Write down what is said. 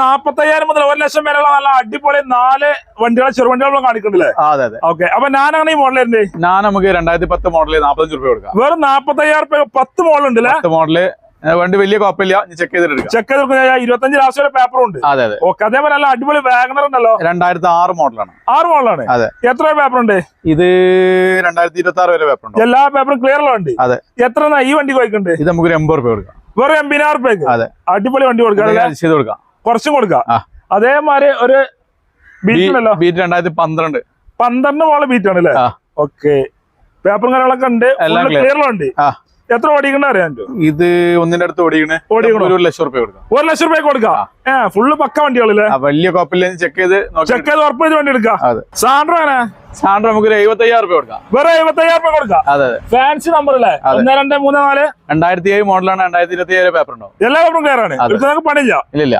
നാപ്പത്തയ്യായിരം മുതൽ ഒരു ലക്ഷം വരെയുള്ള നല്ല അടിപൊളി നാല് വണ്ടികളെ ചെറുവണ്ടികളും കാണിക്കണ്ടല്ലേ അതെ അതെ. ഓക്കെ. അപ്പൊ ഞാനാണ് ഈ മോഡലിന്റെ ഞാൻ നമുക്ക് രണ്ടായിരത്തി പത്ത് മോഡൽ നാപ്പത്തഞ്ച് രൂപ കൊടുക്കാം. വെറും നാപ്പത്തയ്യായിരം രൂപ പത്ത് മോഡൽ ഉണ്ട് അല്ലേ? പത്ത് മോഡൽ വണ്ടി വലിയ കുഴപ്പമില്ല. ചെക്ക് ചെയ്തിട്ട് ചെക്ക് ചെയ്ത് ഇരുപത്തഞ്ച് ലാസ്റ്റ് വരെ പേപ്പറും ഉണ്ട്. അതെ അതെ. ഓക്കെ. അതേപോലെ നല്ല അടിപൊളി വാഗണർ ഉണ്ടല്ലോ. രണ്ടായിരത്തി ആറ് മോഡലാണ് ആറ് മോഡലാണ് അതെ. എത്ര പേപ്പർ ഉണ്ട്? ഇത് രണ്ടായിരത്തി ഇരുപത്തി ആറ് വരെ പേപ്പർ ഉണ്ട്. എല്ലാ പേപ്പറും ക്ലിയർ ഉണ്ട് അതെ. എത്ര ഈ വണ്ടി പോയിക്കുണ്ട് ഇത് നമുക്ക് ഒരു എൺപത് രൂപ കൊടുക്കാം. വെറും എൺപതിനായിരം രൂപ അതെ. അടിപൊളി വണ്ടി കൊടുക്കാം ചെയ്ത് കൊടുക്കാം. കുറച്ചും കൊടുക്കാം. അതേമാതിരി ഒരു ബീറ്റ് ബീറ്റ് രണ്ടായിരത്തി പന്ത്രണ്ട്. പന്ത്രണ്ട് മോളെ ബീറ്റ് ആണ് അല്ലേ. ഓക്കെ. പേപ്പറും കാര്യങ്ങളൊക്കെ ഉണ്ട്. എല്ലാം clear. എത്ര ഓടിക്കണ അറിയാൻ ഇത് ഒന്നിന്റെ അടുത്ത് ഓടിക്കണേ. ഓടിക്കണോ? ഒരു ലക്ഷം റുപ്യ കൊടുക്കാം. ഒരു ലക്ഷം റുപ്യ കൊടുക്കാം. ഏ ഫുള്ള് പക്ക വണ്ടികളല്ലേ? വലിയ കുഴപ്പമില്ല ചെക്ക് ചെയ്ത് ചെക്ക് ചെയ്ത് ഉറപ്പ് ചെയ്ത് വണ്ടി എടുക്കാം. സാൻഡ്രോ ആണ് സാൻഡ്രോ നമുക്ക് ഒരു എഴുപത്തി അയ്യായിരം റുപ്യ കൊടുക്കാം. വേറെ എഴുപത്തയ്യായിരം റുപ്യ കൊടുക്കാം. അതെ ഫാൻസി നമ്പർ അല്ലേ. ഒന്ന് രണ്ട് മൂന്ന് നാല്. രണ്ടായിരത്തി ഏഴ് മോഡലാണ് രണ്ടായിരത്തി ഇരുപത്തി ഏഴ് പേപ്പർ ഉണ്ടോ എല്ലാ പേപ്പറും ക്ലിയർ ആണ് പണിയില്ല. ഇല്ല ഇല്ല